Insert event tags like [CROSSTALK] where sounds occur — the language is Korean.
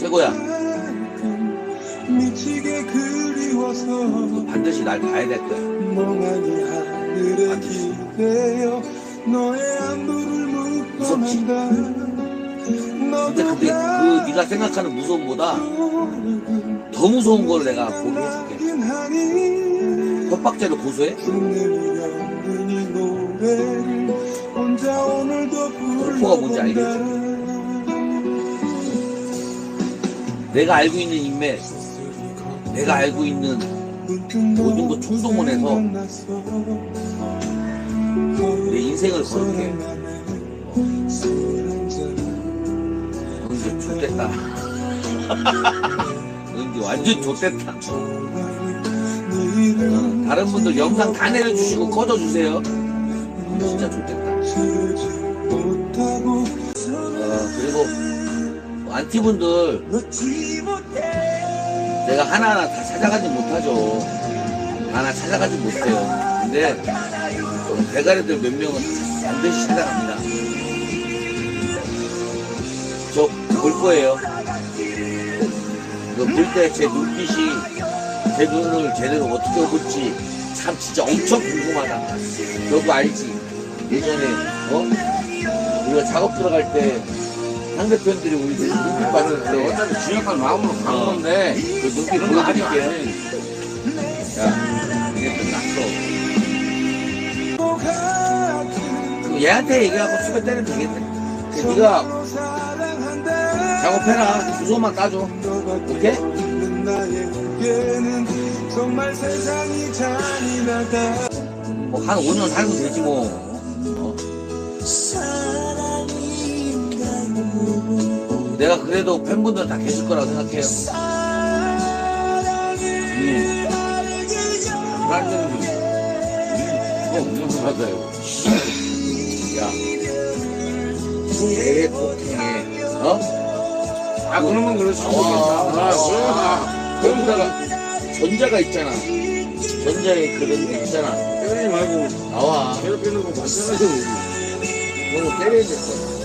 최고야. 그리워서 반드시 날 봐야 될 거야. 묻곤 무섭지? 근데 그게 그 네가 생각하는 무서움보다 더 무서운 걸 내가 보게 해줄게. 하니 협박죄를 고소해? 공포가 뭔지 알겠지? 내가 알고 있는 인맥, 내가 알고 있는 모든 거 총동원해서 내 인생을 걸게. 너 이제 좆됐다. 너 [LAUGHS] 이제 완전 좆됐다. 어, 다른 분들 영상 다 내려주시고 꺼져주세요. 너 진짜 좆됐다. 안티분들 내가 하나하나 다 찾아가지 못하죠. 하나 찾아가지 못해요. 근데 대가리들 몇 명은 반드시 찾아갑니다. 저 볼 거예요. 볼 때 제 눈빛이 제 눈을 제대로 어떻게 볼지 참 진짜 엄청 궁금하다. 너도 알지? 예전에 어? 우리가 작업 들어갈 때 상대편들이 우리 눈빛 봤는데 어차피 주역할 마음으로 간 어. 건데 그 눈빛. 해. 야, 이게 끝났어. 그럼 얘한테 얘기하고 수배 때리면 되겠네. 그 네가 작업해라. 주소만 따줘. 오케이? 정말 세상이 잔인하다 뭐한 5년 살면 되지 뭐. 어. 내가 그래도 팬분들 다 계실 거라고 생각해요. 음. 불안정이 이거 무슨 맞아요. 야. 내 폭행에, 어? 아 그러면 그럴 수 나와, 나와. 있겠다. 거기다가 전자가 있잖아. 전자에 그런 게 있잖아. 때리지 말고 나와. 괴롭히는 거 봤잖아요. 너무 때려야 될 거야.